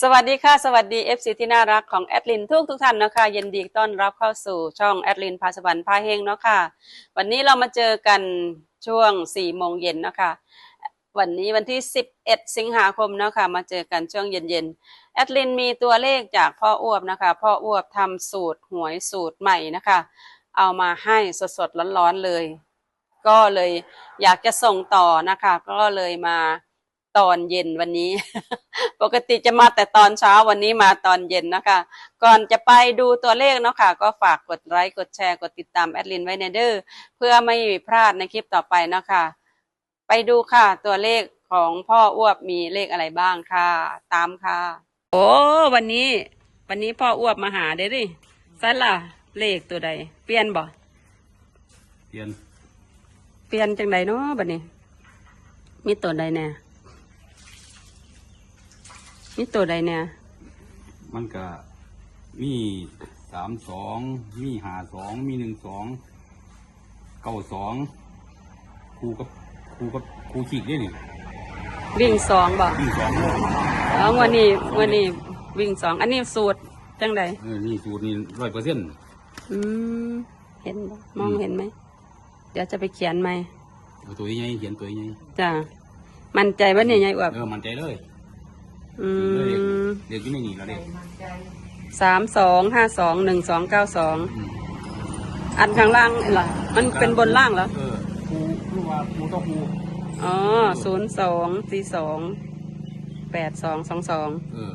สวัสดีค่ะ สวัสดี FC ที่น่ารักของแอดลินทุกทุกท่านนะคะยินดีต้อนรับเข้าสู่ช่องแอดลินพาสวรรค์พาเฮงเนาะค่ะวันนี้เรามาเจอกันช่วง4โมงเย็นเนาะค่ะวันนี้วันที่ 11 สิงหาคมเนาะค่ะมาเจอกันช่วงเย็นๆแอดลินมีตัวเลขจากพ่ออ้วบนะคะ พ่ออ้วบทำสูตรหวยสูตรใหม่นะคะ เอามาให้สดๆร้อนๆเลย ก็เลยอยากจะส่งต่อนะคะ ก็เลยมา ตอนเย็นวันนี้ ปกติจะมาแต่ตอนเช้าวันนี้มาตอนเย็นนะคะ ก่อนจะไปดูตัวเลขเนาะค่ะ ก็ฝากกดไลค์กดแชร์กดติดตามแอดลินไว้ในเด้อเพื่อไม่พลาดในคลิปต่อไปเนาะค่ะไปดูค่ะ ตัวเลขของพ่ออ้วบมีเลขอะไรบ้างค่ะ ตามค่ะ โอ้วันนี้ วันนี้พ่ออ้วบมาหาเด้อดิซันล่ะเลขตัวใด เปลี่ยนบ่เปลี่ยนเปลี่ยนจังใดเนาะบัดนี้ มีตัวใดแน่ มีตัวใดแน่มันก็มีสามสองมีหาสองมีหนึ่งสองเก้าสองครูกับครูกับครูขีดด้วยนี่วิ่งสองบ่วิ่งสองเลยแล้ววันนี้วันนี้วิ่งสองอันนี้สูตรจังใดเออนี่สูตรนี่ร้อยเปอร์เซ็นต์อืมเห็นบ่มองเห็นไหม เดี๋ยวจะไปเขียนไหมตัวใหญ่เขียนตัวใหญ่จ้ามั่นใจว่าเนี่ยยายอวบ เออมันใจเลย อืเด็กมเด็กที่ไม่หนีแล้วเด็กสามสองห้าสองหนึ่งสองเก้าสองอืมอันข้างล่างเหรอมันเป็นบนล่างเหรอเออครูครูว่าครูต้องครูอ๋อศูนย์สองสี่สองแปดสองสองสองเออ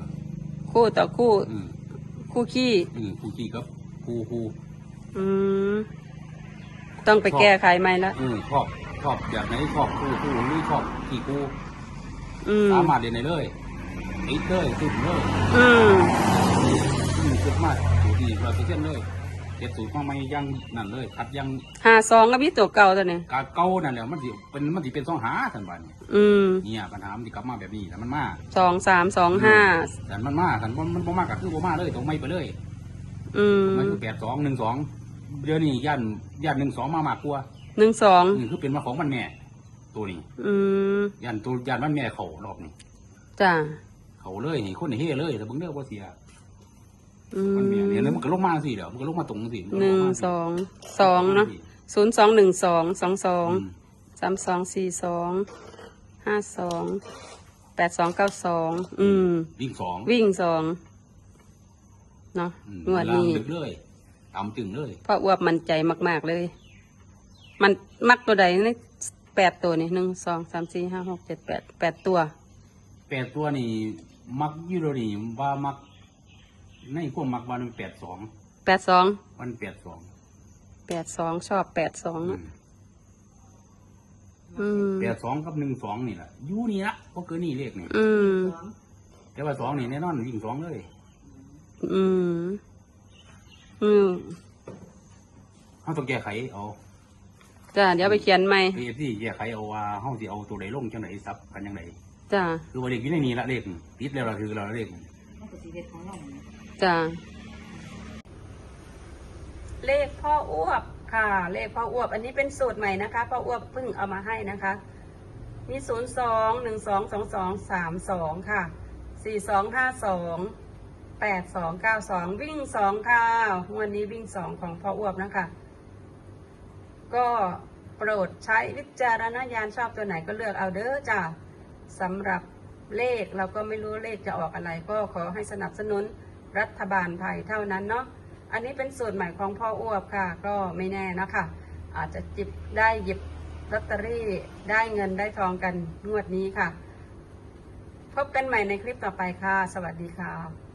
คู่ต่อคู่อืมคู่ขี้อืมครูขีดกับครูครูอืมต้องไปแก้ไขไหมละเออชอบชอบแบบไหนชอบครูครูหรือชอบขีดครูอืมสามารถเรียนได้เลย ติดเลยติดเลยอืมอืมสุดมากสูตรนี่ร้อยเปอร์เซ็นต์เลยเก็บสูตรมาไม่ยังนั่นเลยคัดยังหาสองก็มีตัวเก่าตัวนี้กาเก่านั่นแหละมันสิเป็นมันสิเป็นสองหาทันบัดนี้อืมเนี่ยปัญหามันสิกลับมาแบบนี้แต่มันมาสองสามสองห้าแต่มันมาแต่มันมันบ่มาก็คือบ่มาเลยต้องไม่ไปเลย อืมมันคือแปดสองหนึ่งสองเดี๋ยวนี้ย่านย่านหนึ่งสองมามากกว่าหนึ่งสองนี่คือเป็นมาของมันแม่ตัวนี้อืมย่านตัวย่านมันแม่เขารอบนี้จ้า เขาเลยเห็นคนเฮ่เลยแต่เบิ่งเด้อบ่เสียอืมันแม่มเนี่ยแล้วมันก็ลงมาสิเดี๋ยวมันก็ลงมาตรงสิมัก็หลนึ่งมาสองสองเนาะศูนย์สองหนึ่งสองสองสองอืมสามสองสี่สองห้าสองแปดสองเก้าสองอืม วิ่งสองวิ่งสองเนาะอืมงวดนี้ล่างลึกเลยต่ำตึงเลยเพราะอ้วบมั่นใจมาก ๆเลย มันมักตัวใดนี่แปดตัวนี่หนึ่งสองสามสี่ห้าหกเจ็ดแปดแปดตัว แปดตัวนี่ มักอยูโรนี่ว่ามัก ในพวกมักวันแปดสองแปดสองวันแปดสองแปดสองชอบแปดสองอืม แปดสองกับหนึ่งสองนี่แหละอยูนี่ละเพราะเกินนี่เลขนี่อืม แต่ว่าสองนี่แน่นอนวิ่งสองเลยอืม อืมเขาต้องแก้ไขเอาจ้าเดี๋ยวไปเขียนใหม่เอฟซีแก้ไขเอาว่าเขาสิเอาตัวใดลงจังไหนซับกันจังไหน จ้าคือว่าเลขอยู่ในนี้ละเลขติดแล้วละคือเราเลขจ้าเลขพ่ออ้วบค่ะ เลขพ่ออ้วบ อันนี้เป็นสูตรใหม่นะคะพ่ออ้วบเพิ่งเอามาให้นะคะ มีศูนย์สองหนึ่งสองสองสองสามสองค่ะสี่สองห้าสองแปดสองเก้าสองวิ่งสองค่ะวันนี้วิ่งสองของพ่ออ้วบนะคะ ก็โปรดใช้วิจารณญาณชอบตัวไหนก็เลือกเอาเด้อจ้า สำหรับเลขเราก็ไม่รู้เลขจะออกอะไร ก็ขอให้สนับสนุนรัฐบาลไทยเท่านั้นเนาะอันนี้เป็นสูตรใหม่ของพ่ออ้วบค่ะ ก็ไม่แน่นะคะอาจจะจิบได้หยิบลอตเตอรี่ได้เงินได้ทองกันงวดนี้ค่ะ พบกันใหม่ในคลิปต่อไปค่ะ สวัสดีค่ะ